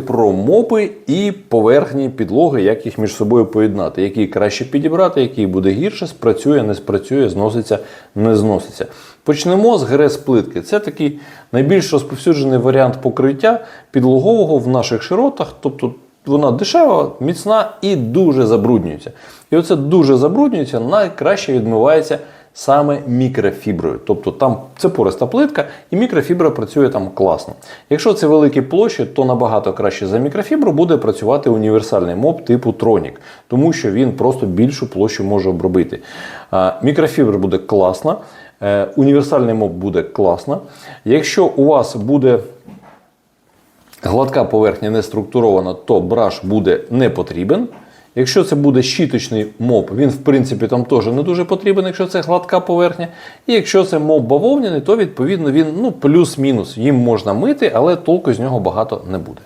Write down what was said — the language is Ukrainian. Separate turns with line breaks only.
Про мопи і поверхні підлоги, як їх між собою поєднати, який краще підібрати, який буде гірше, спрацює, не спрацює, зноситься, не зноситься. Почнемо з ГРС плитки. Це такий найбільш розповсюджений варіант покриття підлогового в наших широтах. Тобто вона дешева, міцна і дуже забруднюється. І оце дуже забруднюється, найкраще відмивається саме мікрофіброю. Тобто там це пориста плитка, і мікрофібра працює там класно. Якщо це великі площі, то набагато краще за мікрофібру буде працювати універсальний моб типу Tronic, тому що він просто більшу площу може обробити. Мікрофібра буде класна, е, універсальний моб буде класно. Якщо у вас буде гладка поверхня не структурована, то браш буде не потрібен. Якщо це буде щіточний моб, він в принципі там теж не дуже потрібен, якщо це гладка поверхня. І якщо це моб бавовняний, то відповідно він ну, плюс-мінус. Їм можна мити, але толку з нього багато не буде.